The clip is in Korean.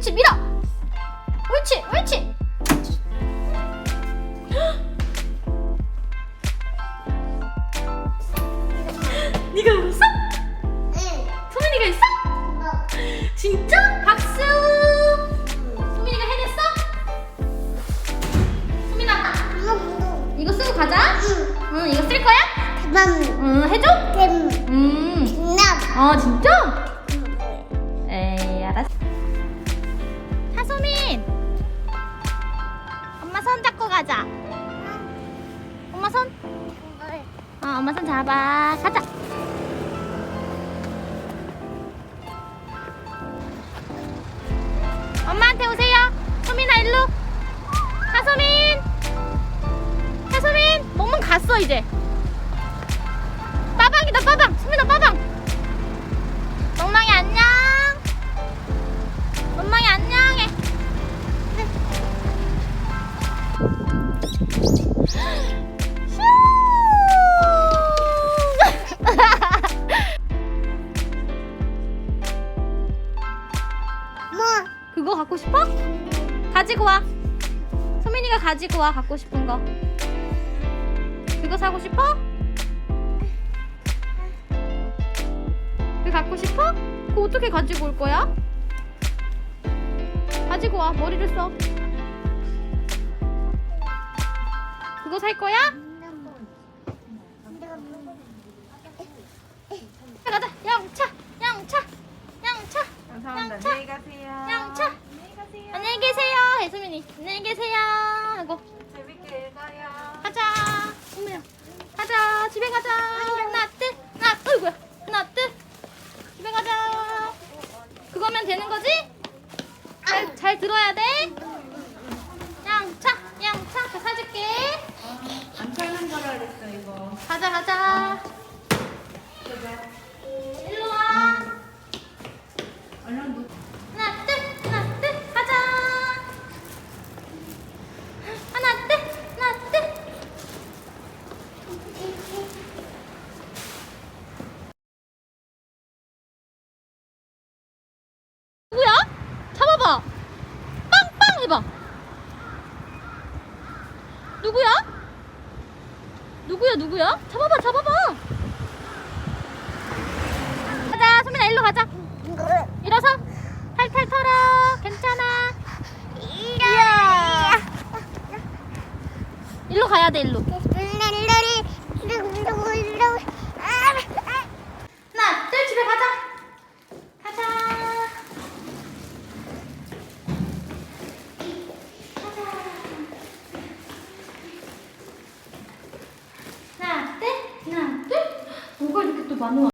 옳지 밀어 옳지 옳지 네가 울었어? 소민이가 있어? 진짜? 박수 소민이가 해냈어? 소민아 이거 쓰고 가자 응 이거 쓸 거야? 응 해줘? 음어 진짜? 가자. 엄마 손? 어, 엄마 손 잡아. 가자. 엄마한테 오세요. 소민아 일로. 하소민. 하소민. 멍멍 갔어 이제 그거 갖고 싶어? 가지고 와. 소민이가 가지고 와 갖고 싶은 거. 그거 사고 싶어? 그거 갖고 싶어? 그거 어떻게 가지고 올 거야? 가지고 와 머리를 써. 그거 살 거야? 가자 영차 영차 영차 감사합니다. 양차. 안녕히 가세요. 양차. 안녕히 가세요. 안녕히 혜수민이 안녕히 계세요. 하고 재밌게 읽어요. 가자. 어머야. 가자. 집에 가자. 나뜨 나 어이구야. 나뜨 집에 가자. 그거면 되는 거지? 잘, 잘 들어야 돼. 양차 양차. 다 사줄게. 안 타는 거라 그랬어 이거. 가자 가자 해봐 누구야? 누구야 누구야? 잡아봐 잡아봐. 가자 소민아 일로 가자. 일어서. 탈탈 털어. 괜찮아. 일로 가야 돼 일로 하나 둘 집에 가자 가자 가자 하나 둘 하나 둘 뭐가 이렇게 또 많이